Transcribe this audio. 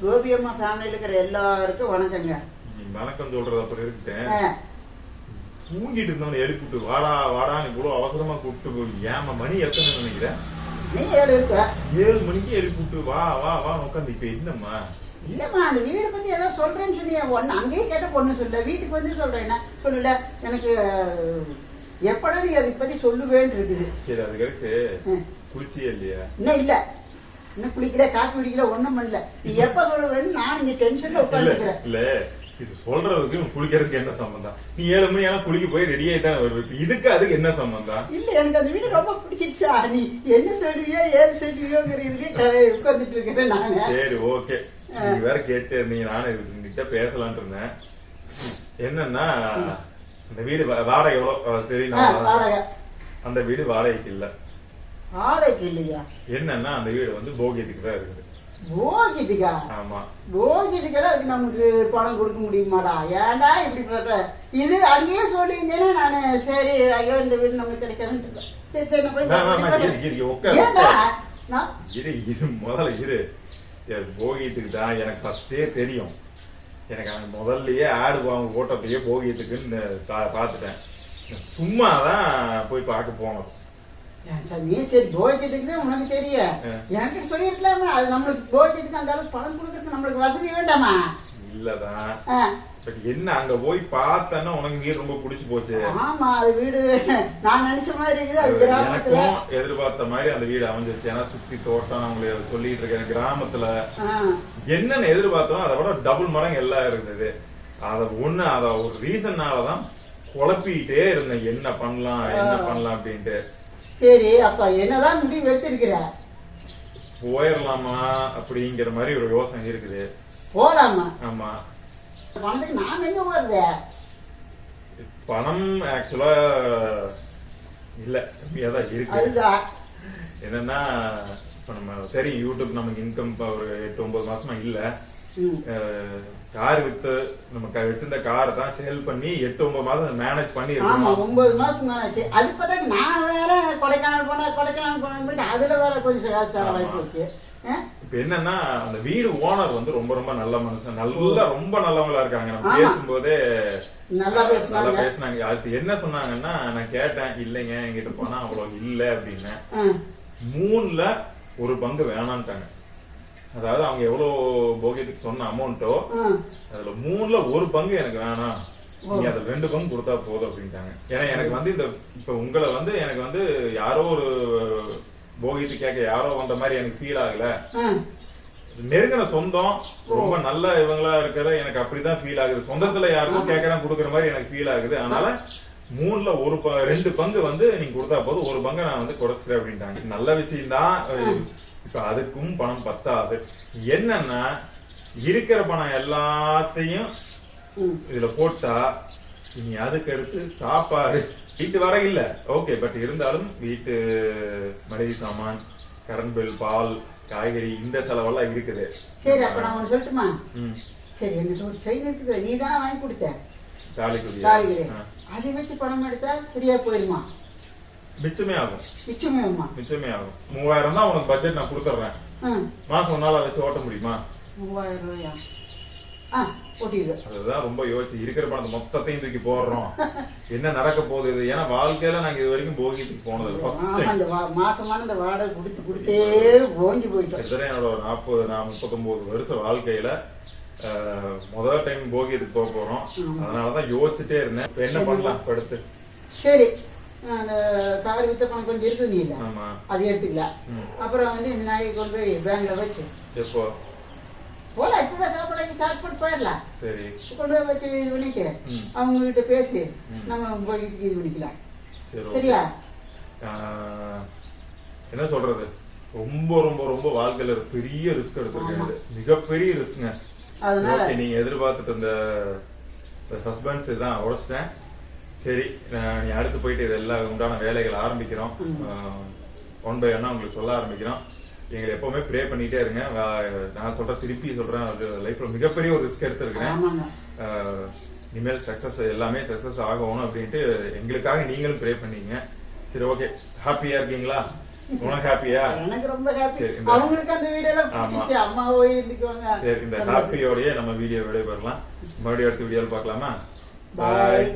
கோபியம்மா ஃபேமிலியில் இருக்கிற எல்லாருக்கும் வணக்கங்க. நீ வணக்கம் சொல்றது அப்புறம் இருக்கேன். தூங்கிட்டு இருந்தவன எழுப்பிட்டு வாடா வாடான்னு இவ்வளவு அவசரமா கூப்பிட்டு போய் ஏமா மணி எத்தனை நினைக்கிறேன்? நீ ஏழு இருக்க ஏழு மணிக்கு எழுப்பிட்டு வா வா வா உட்காந்து இப்ப என்னம்மா? இல்லம்மா அந்த வீடு பத்தி ஏதோ சொல்றேன்னு சொன்னியே ஒன்னு அங்கேயே கேட்ட பொண்ணு சொல்ல வீட்டுக்கு வந்து சொல்றேன் என்ன சொல்லல எனக்கு எப்படா நீ அதை பத்தி சொல்லுவேன்னு இருக்குது. சரி அதுக்கு இருக்கு ம். குளிச்சியே இல்லையா? இன்னும் இல்ல. இன்னும் குளிக்கல காப்பி குடிக்கல ஒண்ணும் பண்ணல. நீ எப்ப சொல்லுவேன்னு நான் இங்க டென்ஷன்ல இல்ல உட்காந்துருக்கிறேன் இல்ல. இது சொல்றதுக்கு குளிக்கிறதுக்கு என்ன சம்பந்தம்? நீ ஏழு மணி ஆனா குளிக்க போய் ரெடி ஆயிட்டான் இதுக்கு அதுக்கு என்ன சம்பந்தம்? இல்ல எனக்கு அந்த வீடு ரொம்ப பிடிச்சிருச்சா நீ என்ன சொல்றியோ ஏது சொல்றியோங்கிறதுலயே உட்காந்துட்டு இருக்கிறேன் நானு. சரி ஓகே. நீ வேற கேட்டு இருந்தீங்க நானும் உங்ககிட்ட பேசலாம்னு இருந்தேன். என்னன்னா இந்த வீடு வாடகை எவ்வளவு தெரியும் அந்த வீடு வாடகைக்கு இல்ல. வாடகைக்கு இல்லையா? என்னன்னா அந்த வீடு வந்து போகியத்துக்கு தான் இருக்குது. போகிதுக்கா ஆமா. போகிதுக்கெல்லாம் அதுக்கு நமக்கு பணம் கொடுக்க முடியுமாடா? ஏன்டா இப்படி சொல்ற இது அங்கேயே சொல்லியிருந்தேன்னா நானு சரி ஐயோ இந்த வீடு நமக்கு கிடைக்காதுன்னு. சரி சரி நான் போய். இரு, இரு, உட்காரு, ஏன்டா? உட்காரு. நான் இரு இரு முதல்ல இரு. போகியத்துக்கு தான் எனக்கு ஃபர்ஸ்டே தெரியும். எனக்கு அந்த முதல்லயே ஆடு வாங்க போட்டப்பயே போகியத்துக்குன்னு பார்த்துட்டேன். சும்மா தான் போய் பார்க்க சார், நீ சரி தான் உனக்கு தெரியும் ஆ. என்கிட்ட சொல்லியிருக்கலாமா? அது நம்மளுக்கு போகியத்துக்கு அந்த அளவுக்கு பணம் கொடுக்கறதுக்கு நம்மளுக்கு வசதி வேண்டாமா? இல்லதான். என்ன அங்க போய் பார்த்தேன்னா உனக்கு வீடு ரொம்ப பிடிச்சு போச்சு. ஆமா அது வீடு. நான் நினைச்ச மாதிரி இருக்குது எனக்கும் எதிர்பார்த்த மாதிரி அந்த வீடு அமைஞ்சிருச்சு. ஏன்னா சுத்தி தோட்டம் உங்களுக்கு சொல்லிட்டு இருக்கேன். கிராமத்துல. என்னென்ன எதிர்பார்த்தோம் அதை விட டபுள் மடங்கு எல்லாம் இருந்தது. அத ஒண்ணு அத ஒரு ரீசன்னாலதான் குழப்பிக்கிட்டே இருந்தேன். என்ன பண்ணலாம் என்ன பண்ணலாம் அப்படின்ட்டு. சரி அப்ப என்னதான் முடிவு எடுத்திருக்கிற? போயிடலாமா அப்படிங்கிற மாதிரி ஒரு யோசனை இருக்குது. போலாமா? ஆமா. பணத்துக்கு நாம எங்க போறது? பணம் ஆக்சுவலா இல்ல கம்மியா தான் இருக்கு. என்னன்னா இப்ப நம்ம தெரியும் யூடியூப் நமக்கு இன்கம் ஒரு எட்டு ஒன்பது மாசமா இல்ல. கார் வித்து நம்ம வச்சிருந்த காரை தான் சேல் பண்ணி எட்டு ஒன்பது மாசம் மேனேஜ் பண்ணி ஒன்பது மாசம் அது பார்த்தா நான் கொடைக்கானல் போனேன் கொடைக்கானல் போனேன் போயிட்டு அதுல வேற கொஞ்சம் காசு செலவாகி. போச்சு? இப்ப என்னன்னா அந்த வீடு ஓனர் வந்து ரொம்ப ரொம்ப நல்ல மனுஷன் நல்லா ரொம்ப நல்லவங்களா இருக்காங்க நம்ம. பேசும்போதே நல்லா பேசினாங்க அடுத்து என்ன சொன்னாங்கன்னா நான் கேட்டேன் இல்லைங்க என்கிட்ட பணம் அவ்வளவு இல்ல அப்படின்னு. மூணுல ஒரு பங்கு வேணான்ட்டாங்க அதாவது அவங்க எவ்வளவு போகியத்துக்கு சொன்ன அமௌண்ட்டோ. அதுல மூணுல ஒரு பங்கு எனக்கு வேணாம் நீங்க அதுல ரெண்டு பங்கு கொடுத்தா போதும் அப்படின்ட்டாங்க. ஏன்னா எனக்கு வந்து இந்த இப்ப உங்களை வந்து எனக்கு வந்து யாரோ ஒரு போகியத்து கேட்க யாரோ வந்த மாதிரி எனக்கு ஃபீல் ஆகல. நெருங்கின சொந்தம் ரொம்ப நல்ல இவங்களா இருக்கிற எனக்கு அப்படிதான் ஃபீல் ஆகுது. சொந்தத்துல யாருக்கும் கேட்கறேன் கொடுக்குற மாதிரி எனக்கு ஃபீல் ஆகுது. அதனால மூணுல ஒரு ப- ரெண்டு பங்கு வந்து நீங்க கொடுத்தா போதும். ஒரு பங்கு நான் வந்து குறைச்சிக்கிறேன் அப்படின்ட்டாங்க. நல்ல விஷயம் தான் இப்ப அதுக்கும் பணம் பத்தாது. என்னன்னா இருக்கிற பணம் எல்லாத்தையும். இதுல போட்டா இனி அதுக்கு அடுத்து சாப்பாடு. வீட்டு வாடகை இல்ல. ஓகே பட் இருந்தாலும் வீட்டு மளிகை சாமான் கரண்ட் பில் பால் காய்கறி இந்த செலவெல்லாம் இருக்குது. சரி அப்ப நான் சொல்லட்டுமா? சரி என்கிட்ட ஒரு செயின் இருக்குது. நீ தானே வாங்கி கொடுத்த? தாலிக்குடி. காய்கறி அதை வச்சு பணம் எடுத்தா சரியா போயிருமா? மிச்சமே ஆகும். நிச்சயமேம்மா மிச்சமே ஆகும். மூவாயிரம் தான் உனக்கு பட்ஜெட் நான் கொடுத்துட்றேன். மாசம் நாளா வச்சு ஓட்ட முடியுமா? மூவாயிரம் ரூபாயா? அதுதான் ரொம்ப யோசிச்சு இருக்கிற பணத்தை மொத்தத்தையும் தூக்கி போடுறோம். என்ன நடக்க போகுது இது? ஏன்னா வாழ்க்கையில நாங்க இது வரைக்கும் போகிட்டு போனது ஃபர்ஸ்ட் மாசமான இந்த வாடகை கொடுத்து கொடுத்தே ஓஞ்சி போயிட்டோம். கிட்டத்தட்ட என்னோட ஒரு நாற்பது நான் முப்பத்தொன்பது வருஷ வாழ்க்கையில முதல் டைம் போகியத்துக்கு போக போறோம். அதனாலதான் யோசிச்சுட்டே இருந்தேன். இப்ப என்ன பண்ணலாம்? இப்ப அடுத்து. சரி. அந்த கார் வித்த பணம் கொஞ்சம் இருக்குது நீ அது எடுத்துக்கலாம். அப்புறம் வந்து இந்த நாயை கொண்டு போய் பேங்க்ல வச்சு. எப்போ? போலாம் இப்ப சாப்பாடு சாப்பாடு போயிடலாம். சரி. கொண்டு போய் வச்சு இது பண்ணிட்டு. அவங்க கிட்ட பேசி நம்ம இது பண்ணிக்கலாம். சரியா? என்ன சொல்றது? ரொம்ப ரொம்ப ரொம்ப வாழ்க்கையில ஒரு பெரிய ரிஸ்க் எடுத்திருக்கேன் இது. மிகப்பெரிய ரிஸ்க்ங்க அதனால ஓகே நீங்க எதிர்பார்த்துட்டு இருந்த சஸ்பென்ஸ் இதான் உடைச்சிட்டேன். சரி நீ அடுத்து போயிட்டு இதெல்லாம் உண்டான வேலைகள் ஆரம்பிக்கிறோம். ஒன் பை ஒன்னா உங்களுக்கு சொல்ல ஆரம்பிக்கிறோம். எங்களை எப்பவுமே ப்ரே பண்ணிட்டே இருங்க. நான் சொல்ற திருப்பி சொல்றேன். லைஃப்ல மிகப்பெரிய ஒரு ரிஸ்க் எடுத்திருக்கிறேன். இனிமேல் சக்சஸ் எல்லாமே சக்சஸ் ஆகணும் அப்படின்ட்டு எங்களுக்காக நீங்களும் ப்ரே பண்ணீங்க. சரி ஓகே ஹாப்பியா இருக்கீங்களா? உனக்கு ஹாப்பியா எனக்கு ரொம்ப ஹாப்பி அவங்களுக்கு அந்த ஆமா. பிடிச்சிச்சு அம்மா போய் இருந்துக்குவாங்க. சரி இந்த ஹாப்பியோடய நம்ம வீடியோ விடைபெறலாம். மறுபடியும் அடுத்த வீடியோவில் பார்க்கலாமா? பாய்